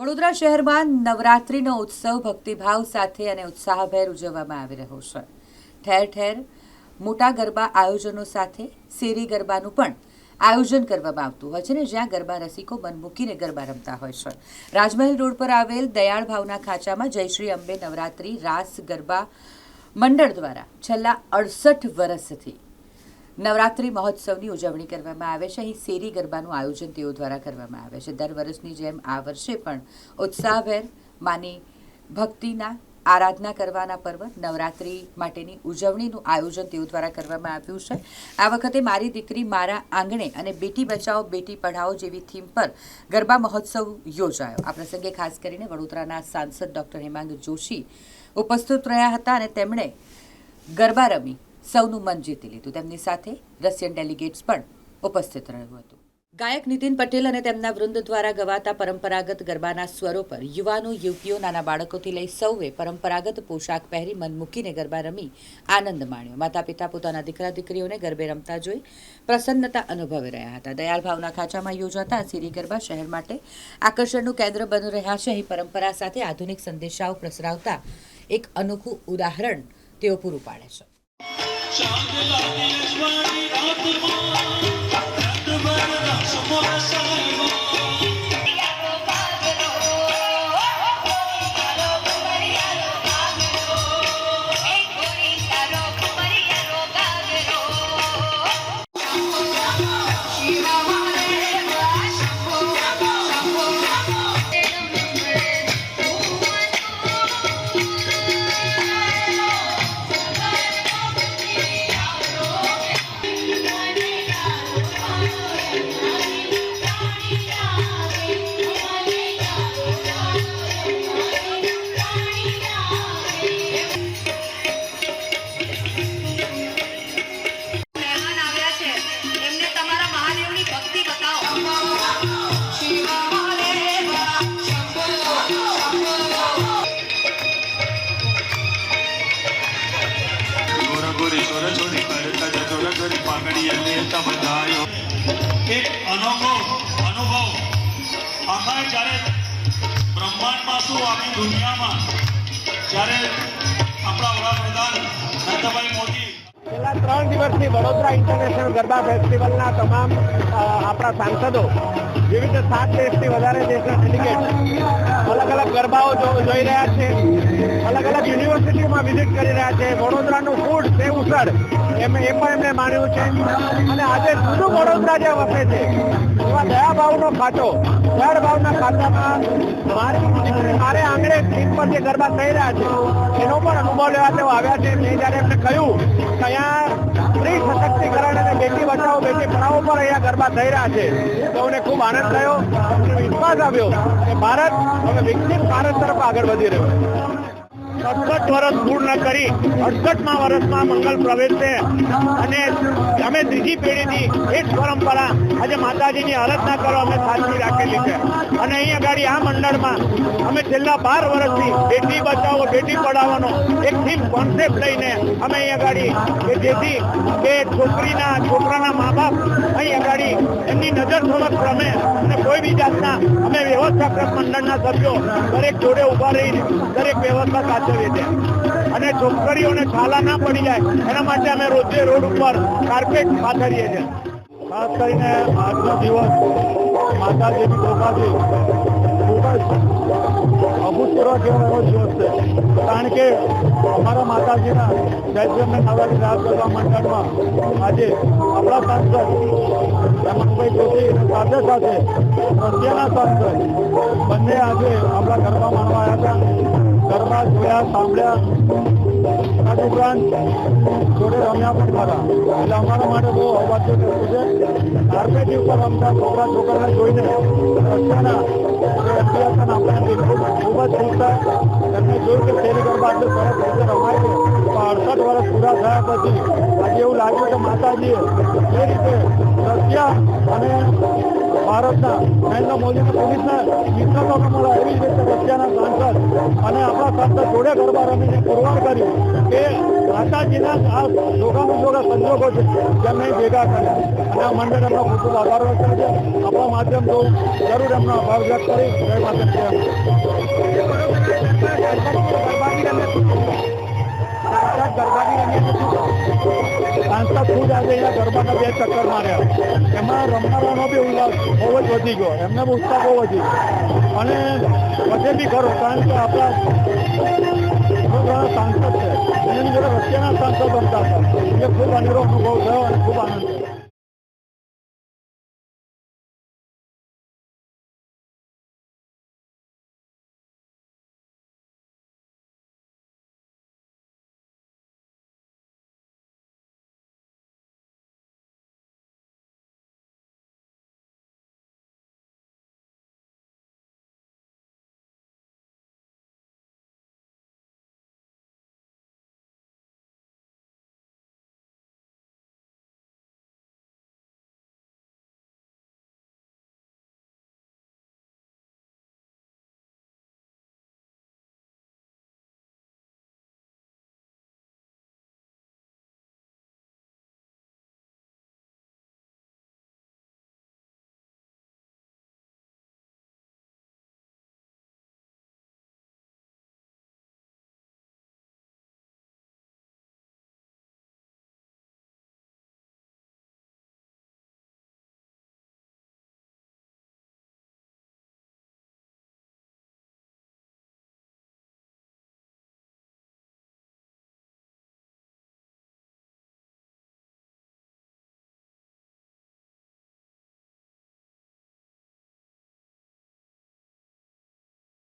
વડોદરા શહેરમાં નવરાત્રિનો ઉત્સવ ભક્તિભાવ સાથે અને ઉત્સાહભેર ઉજવવામાં આવી રહ્યો છે. ઠેર ઠેર મોટા ગરબા આયોજનો સાથે શેરી ગરબાનું પણ આયોજન કરવામાં આવતું હોય છે ને, જ્યાં ગરબા રસિકો મન મૂકીને ગરબા રમતા હોય છે. રાજમહેલ રોડ પર આવેલ દયાળ ભાવના ખાંચામાં જય શ્રી અંબે નવરાત્રિ રાસ ગરબા મંડળ દ્વારા છેલ્લા અડસઠ વર્ષથી નવરાત્રિ મહોત્સવની ઉજવણી કરવામાં આવે છે. અહીં શેરી ગરબાનું આયોજન તેઓ દ્વારા કરવામાં આવે છે. દર વર્ષની જેમ આ વર્ષે પણ ઉત્સાહભેર માની ભક્તિના, આરાધના કરવાના પર્વ નવરાત્રિ માટેની ઉજવણીનું આયોજન તેઓ દ્વારા કરવામાં આવ્યું છે. આ વખતે મારી દીકરી મારા આંગણે અને બેટી બચાવો, બેટી પઢાઓ જેવી થીમ પર ગરબા મહોત્સવ યોજાયો. આ પ્રસંગે ખાસ કરીને વડોદરાના સાંસદ ડૉક્ટર હેમાંગ જોશી ઉપસ્થિત રહ્યા હતા અને તેમણે ગરબા રમી સૌનું મન જીતી લીધું. તેમની સાથે રશિયન ડેલિગેટ્સ પણ ઉપસ્થિત રહ્યું હતું. ગાયક નીતિન પટેલ અને તેમના વૃંદ દ્વારા ગવાતા પરંપરાગત ગરબાના સ્વરો પર યુવાનો, યુવતીઓ, નાના બાળકોથી લઈ સૌએ પરંપરાગત પોશાક પહેરી મન મૂકીને ગરબા રમી આનંદ માણ્યો. માતા પિતા પોતાના દીકરા દીકરીઓને ગરબે રમતા જોઈ પ્રસન્નતા અનુભવી રહ્યા હતા. દયાળ ભાવના ખાંચામાં યોજાતા સિરી ગરબા શહેર માટે આકર્ષણનું કેન્દ્ર બની રહ્યા છે. અહીં પરંપરા સાથે આધુનિક સંદેશાઓ પ્રસરાવતા એક અનોખું ઉદાહરણ તેઓ પૂરું પાડે છે. Chandelier, Chandelier, Chandelier, Chandelier, Chandelier, Chandelier, એક અનોખો અનુભવ. આખા જ્યારે બ્રહ્માંડમાં શું આખી દુનિયામાં જ્યારે આપણા વડાપ્રધાન નરેન્દ્રભાઈ છેલ્લા ત્રણ દિવસથી વડોદરા ઇન્ટરનેશનલ ગરબા ફેસ્ટિવલના તમામ આપણા સાંસદો વિવિધ સાત દેશથી વધારે દેશના સિન્ડિકેટ અલગ અલગ ગરબાઓ જોઈ રહ્યા છે. અલગ અલગ યુનિવર્સિટીઓમાં વિઝિટ કરી રહ્યા છે. વડોદરાનું ફૂડ તે ઉસળ. એમ એ પણ એમને માન્યું છે. અને આજે જૂનું વડોદરા જે વસે છે, એવા દયાભાવનો ખાતો દયાળભાવના ખાતામાં મારે મારે આંગણે સ્ક્રીન પર જે ગરબા થઈ રહ્યા છે, એનો પણ અનુભવ લેવા તેઓ આવ્યા છે. મેં જ્યારે એમને કહ્યું કે અહીંયા સ્ત્રી સશક્તિકરણ અને બેટી બચાવો, બેટી પઢાઓ પર અહીંયા ગરબા થઈ રહ્યા છે. તો મને ખૂબ આનંદ થયો. વિશ્વાસ આવ્યો કે ભારત હવે વિકસિત ભારત તરફ આગળ વધી રહ્યો છે. સડસઠ વર્ષ પૂર્ણ કરી અડસઠમાં વર્ષમાં મંગલ પ્રવેશશે. અને અમે ત્રીજી પેઢીની એ જ પરંપરા આજે માતાજીની આરાધના કરવા અમે સાચવી રાખેલી છે. અને અહીંયા ગાડી આ મંડળમાં અમે છેલ્લા બાર વર્ષથી બેટી બચાવો, બેટી પઢાવવાનો એક થીમ કોન્સેપ્ટ લઈને અમે અહીંયા ગાડી કે જેથી કે છોકરીના, છોકરાના મા બાપ અહીંયા ગાડી એમની નજર સમક્ષ રમે અને કોઈ બી જાતના અમે વ્યવસ્થાપક મંડળના સભ્યો દરેક જોડે ઊભા રહીને દરેક વ્યવસ્થા સાચવીએ છીએ અને છોકરીઓને છાલા ના પડી જાય, એના માટે અમે રોજે રોડ ઉપર કાર્પેટ પાથરીએ છીએ. ખાસ કરીને આજનો દિવસ માતાજીની કૃપાથી ખૂબ જ અભૂતપૂર્વ કહેવાય એવો દિવસ છે. કારણ કે અમારા માતાજીના ચૈત્યમને નવરાત્રી રાસ ગરબા મંડળમાં આજે આપણા સાંસદ રમણભાઈ જોશી સાથે સાથે રશિયાના સાંસદ બંને આજે આપણા ગરબા માણવા આવ્યા હતા. ગરબા જોયા, સાંભળ્યા. ઉપરાંત જોડે રમ્યા પણ ખરા. એટલે અમારા માટે બહુ અવાજ છે. કાર્પેટ ઉપર રમતા છોકરા છોકરાને જોઈને રસ્તાના ખૂબ જ થાય એમને જોયું કે શેરી ગરબા આટલું સરસ રીતે રમાય છે. તો અડસઠ વર્ષ પૂરા થયા પછી આજે એવું લાગ્યું કે માતાજીએ જે રીતે રશિયા અને ભારતના નરેન્દ્ર મોદીને પોલીસના મિત્રતા મળે એવી રીતે રશિયાના સાંસદ અને આપણા સાંસદ જોડે ગરબા રમીને પુરવાર કર્યું કે માતાજીના આ જોગાનું જોગા સંજોગો છે જેમને ભેગા કર્યા. અને આ મંડળ એમનો ખૂબ ખૂબ આભાર વ્યક્ત છે. આપણા માધ્યમ તો જરૂર એમનો આભાર વ્યક્ત કરી. જય માતા સાંસદ ખુદ આજે અહીંયા ગરબાના બે ચક્કર માર્યા. એમાં રમનારાનો બી ઉલ્લાસ બહુ જ વધી ગયો. એમને બી ઉત્સાહ બહુ વધી અને વધે બી ખરો, કારણ કે આપણા સાંસદ છે. એની જોડે રશિયાના સાંસદ બનતા હતા. એ ખૂબ અનેરો અનુભવ થયો અને ખૂબ આનંદ થયો.